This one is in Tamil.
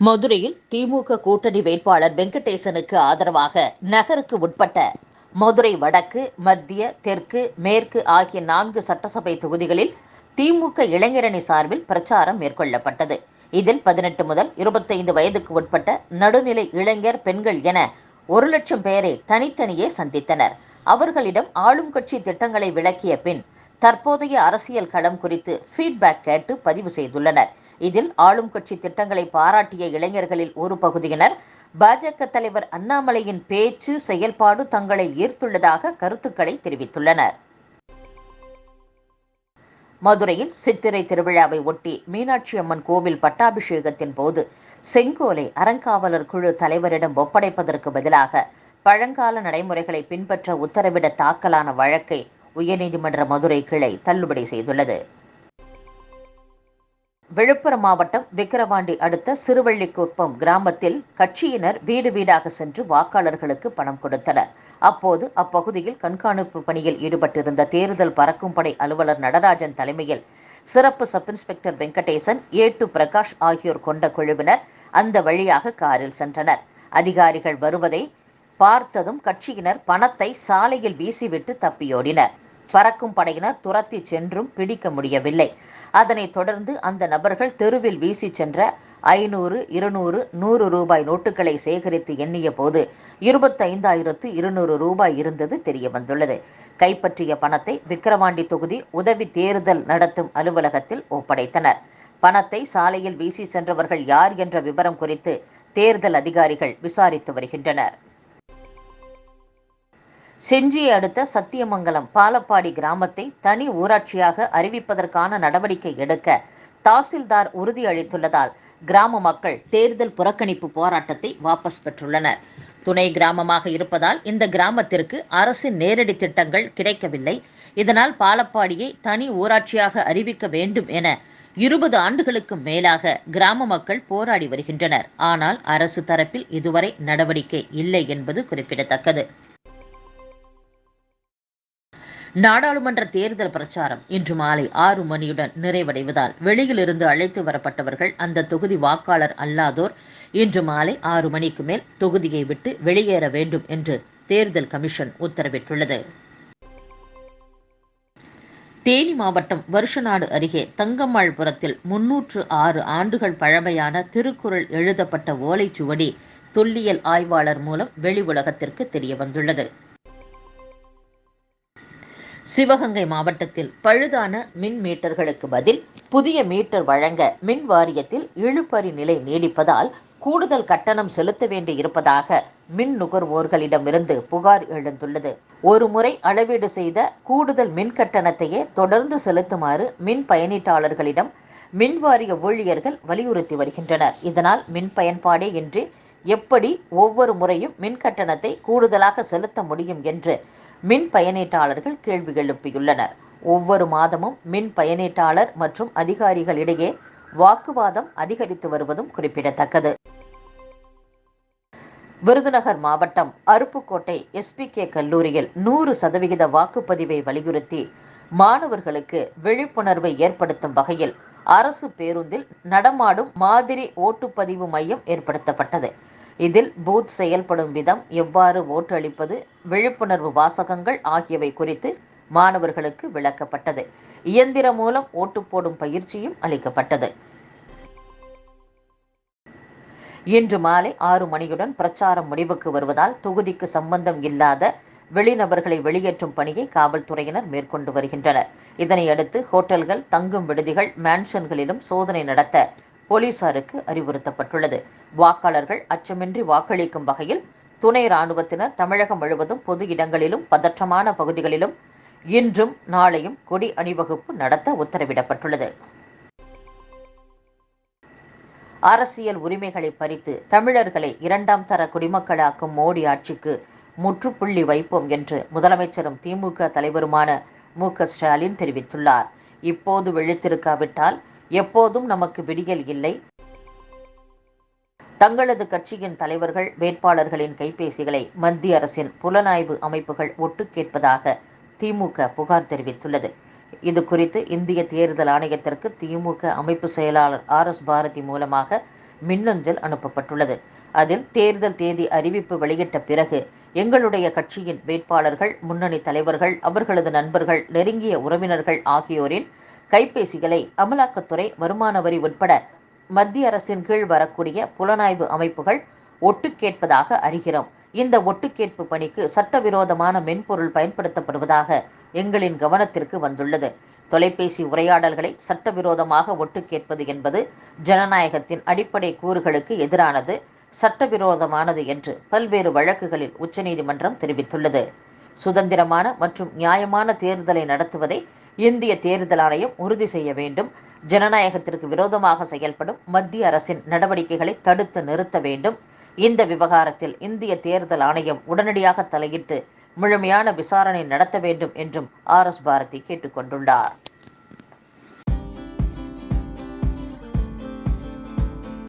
மதுரையில் திமுக கூட்டணி வேட்பாளர் வெங்கடேசனுக்கு ஆதரவாக நகருக்கு உட்பட்ட மதுரை வடக்கு மத்திய தெற்கு மேற்கு ஆகிய நான்கு சட்டசபை தொகுதிகளில் திமுக இளைஞரணி சார்பில் பிரச்சாரம் மேற்கொள்ளப்பட்டது. இதில் பதினெட்டு முதல் இருபத்தைந்து வயதுக்கு உட்பட்ட நடுநிலை இளைஞர் பெண்கள் என ஒரு லட்சம் பேரை தனித்தனியே சந்தித்தனர். அவர்களிடம் ஆளும் கட்சி திட்டங்களை விளக்கிய பின் தற்போதைய அரசியல் களம் குறித்து ஃபீட்பேக் கேட்டு பதிவு செய்துள்ளனர். இதில் ஆளும் கட்சி திட்டங்களை பாராட்டிய இளைஞர்களில் ஒரு பகுதியினர் பாஜக தலைவர் அண்ணாமலையின் பேச்சு செயல்பாடு தங்களை ஈர்த்துள்ளதாக கருத்துக்களை தெரிவித்துள்ளனர். மதுரையில் சித்திரை திருவிழாவை ஒட்டி மீனாட்சி அம்மன் கோவில் பட்டாபிஷேகத்தின் போது செங்கோலை அறங்காவலர் குழு தலைவரிடம் ஒப்படைப்பதற்கு பதிலாக பழங்கால நடைமுறைகளை பின்பற்ற உத்தரவிட தாக்கலான வழக்கை உயர்நீதிமன்ற மதுரை கிளை தள்ளுபடி செய்துள்ளது. விழுப்புரம் மாவட்டம் விக்கிரவாண்டி அடுத்த சிறுவள்ளிக்குப்பம் கிராமத்தில் கட்சியினர் வீடு வீடாக சென்று வாக்காளர்களுக்கு பணம் கொடுத்தனர். அப்போது அப்பகுதியில் கண்காணிப்பு பணியில் ஈடுபட்டிருந்த தேர்தல் பறக்கும் படை அலுவலர் நடராஜன் தலைமையில் சிறப்பு சப் இன்ஸ்பெக்டர் வெங்கடேசன் ஏட்டு பிரகாஷ் ஆகியோர் கொண்ட குழுவினர் அந்த வழியாக காரில் சென்றனர். அதிகாரிகள் வருவதை பார்த்ததும் கட்சியினர் பணத்தை சாலையில் வீசிவிட்டு தப்பியோடினர். பறக்கும் படையினர் துரத்தி சென்றும் பிடிக்க முடியவில்லை. அதனைத் தொடர்ந்து அந்த நபர்கள் தெருவில் வீசி சென்ற ஐநூறு இருநூறு நூறு ரூபாய் நோட்டுகளை சேகரித்து எண்ணிய போது இருபத்தைந்தாயிரத்து இருநூறு ரூபாய் இருந்தது தெரிய வந்துள்ளது கைப்பற்றிய பணத்தை விக்கிரவாண்டி தொகுதி உதவி தேர்தல் நடத்தும் அலுவலகத்தில் ஒப்படைத்தனர். பணத்தை சாலையில் வீசி சென்றவர்கள் யார் என்ற விவரம் குறித்து தேர்தல் அதிகாரிகள் விசாரித்து வருகின்றனர். செஞ்சியை அடுத்த சத்தியமங்கலம் பாலப்பாடி கிராமத்தை தனி ஊராட்சியாக அறிவிப்பதற்கான நடவடிக்கை எடுக்க தாசில்தார் உறுதியளித்துள்ளதால் கிராம மக்கள் தேர்தல் புறக்கணிப்பு போராட்டத்தை வாபஸ் பெற்றுள்ளனர். துணை கிராமமாக இருப்பதால் இந்த கிராமத்திற்கு அரசின் நேரடி திட்டங்கள் கிடைக்கவில்லை. இதனால் பாலப்பாடியை தனி ஊராட்சியாக அறிவிக்க வேண்டும் என இருபது ஆண்டுகளுக்கு மேலாக கிராம மக்கள் போராடி வருகின்றனர். ஆனால் அரசு தரப்பில் இதுவரை நடவடிக்கை இல்லை என்பது குறிப்பிடத்தக்கது. நாடாளுமன்ற தேர்தல் பிரச்சாரம் இன்று மாலை ஆறு மணியுடன் நிறைவடைவதால் வெளியிலிருந்து அழைத்து வரப்பட்டவர்கள் அந்த தொகுதி வாக்காளர் அல்லாதோர் இன்று மாலை ஆறு மணிக்கு மேல் தொகுதியை விட்டு வெளியேற வேண்டும் என்று தேர்தல் கமிஷன் உத்தரவிட்டுள்ளது. தேனி மாவட்டம் வருஷநாடு அருகே தங்கம்மாள்புரத்தில் முன்னூற்று ஆறு ஆண்டுகள் பழமையான திருக்குறள் எழுதப்பட்ட ஓலைச்சுவடி தொல்லியல் ஆய்வாளர் மூலம் வெளி உலகத்திற்கு தெரிய வந்துள்ளது சிவகங்கை மாவட்டத்தில் பழுதான மின் மீட்டர்களுக்கு பதில் புதிய மீட்டர் வழங்க மின் வாரியத்தில் இழுபறி நிலை நீடிப்பதால் கூடுதல் கட்டணம் செலுத்த வேண்டி இருப்பதாக மின் நுகர்வோர்களிடமிருந்து புகார் எழுந்துள்ளது. ஒரு முறை அளவீடு செய்த கூடுதல் மின் கட்டணத்தையே தொடர்ந்து செலுத்துமாறு மின் பயனீட்டாளர்களிடம் மின் வாரிய ஊழியர்கள் வலியுறுத்தி வருகின்றனர். இதனால் மின் பயன்பாடே இன்றி எப்படி ஒவ்வொரு முறையும் மின் கட்டணத்தை கூடுதலாக செலுத்த முடியும் என்று மின் பயனீட்டாளர்கள் கேள்வி எழுப்பியுள்ளனர். ஒவ்வொரு மாதமும் மின் பயனீட்டாளர் மற்றும் அதிகாரிகளிடையே வாக்குவாதம் அதிகரித்து வருவதும் குறிப்பிடத்தக்கது. விருதுநகர் மாவட்டம் அருப்புக்கோட்டை எஸ்பிகே கல்லூரியில் நூறு சதவிகித வாக்குப்பதிவை வலியுறுத்தி மாணவர்களுக்கு விழிப்புணர்வை ஏற்படுத்தும் வகையில் அரசு பேருந்தில் நடமாடும் மாதிரி ஓட்டுப்பதிவு மையம் ஏற்படுத்தப்பட்டது. இதில் பூத் செயல்படும் விதம் எவ்வாறு ஓட்டளிப்பது விழிப்புணர்வு வாசகங்கள் ஆகியவை குறித்து மாணவர்களுக்கு விளக்கப்பட்டது. இயந்திரம் மூலம் ஓட்டு போடும் பயிற்சியும் அளிக்கப்பட்டது. இன்று மாலை ஆறு மணியுடன் பிரச்சாரம் முடிவுக்கு வருவதால் தொகுதிக்கு சம்பந்தம் இல்லாத வெளிநபர்களை வெளியேற்றும் பணியை காவல்துறையினர் மேற்கொண்டு வருகின்றனர். இதனையடுத்து ஹோட்டல்கள் தங்கும் விடுதிகள் மேன்ஷன்களிலும் சோதனை நடத்த போலீசாருக்கு அறிவுறுத்தப்பட்டுள்ளது. வாக்காளர்கள் அச்சமின்றி வாக்களிக்கும் வகையில் துணை ராணுவத்தினர் தமிழகம் முழுவதும் பொது இடங்களிலும் பதற்றமான பகுதிகளிலும் இன்றும் நாளையும் கொடி அணிவகுப்பு நடத்த உத்தரவிடப்பட்டுள்ளது. அரசியல் உரிமைகளை பறித்து தமிழர்களை இரண்டாம் தர குடிமக்களாக்கும் மோடி ஆட்சிக்கு முற்றுப்புள்ளி வைப்போம் என்று முதலமைச்சரும் திமுக தலைவருமான மு க ஸ்டாலின் தெரிவித்துள்ளார். இப்போது விழித்திருக்காவிட்டால் எப்போதும் நமக்கு விடியல் இல்லை. தங்களது கட்சியின் தலைவர்கள் வேட்பாளர்களின் கைபேசிகளை மத்திய அரசின் புலனாய்வு அமைப்புகள் ஒட்டு கேட்பதாக திமுக புகார் தெரிவித்துள்ளது. இது குறித்து இந்திய தேர்தல் ஆணையத்திற்கு திமுக அமைப்பு செயலாளர் ஆர் எஸ் பாரதி மூலமாக மின்னஞ்சல் அனுப்பப்பட்டுள்ளது. அதில் தேர்தல் தேதி அறிவிப்பு வெளியிட்ட பிறகு எங்களுடைய கட்சியின் வேட்பாளர்கள் முன்னணி தலைவர்கள் அவர்களது நண்பர்கள் நெருங்கிய உறவினர்கள் ஆகியோரின் கைபேசிகளை அமலாக்கத்துறை வருமான வரி உட்பட மத்திய அரசின் கீழ் வரக்கூடிய புலனாய்வு அமைப்புகள் ஒட்டு கேட்பதாக அறிகிறோம். இந்த ஒட்டுக்கேட்பு பணிக்கு சட்டவிரோதமான மென்பொருள் பயன்படுத்தப்படுவதாக எங்களின் கவனத்திற்கு வந்துள்ளது. தொலைபேசி உரையாடல்களை சட்டவிரோதமாக ஒட்டு கேட்பது என்பது ஜனநாயகத்தின் அடிப்படை கூறுகளுக்கு எதிரானது சட்டவிரோதமானது என்று பல்வேறு வழக்குகளில் உச்சநீதிமன்றம் தெரிவித்துள்ளது. சுதந்திரமான மற்றும் நியாயமான தேர்தலை நடத்துவதை இந்திய தேர்தல் ஆணையம் உறுதி செய்ய வேண்டும். ஜனநாயகத்திற்கு விரோதமாக செயல்படும் மத்திய அரசின் நடவடிக்கைகளை தடுத்து நிறுத்த வேண்டும். இந்த விவகாரத்தில் இந்திய தேர்தல் ஆணையம் உடனடியாக தலையிட்டு முழுமையான விசாரணை நடத்த வேண்டும் என்றும் ஆர் எஸ் பாரதி கேட்டுக்கொண்டுள்ளார்.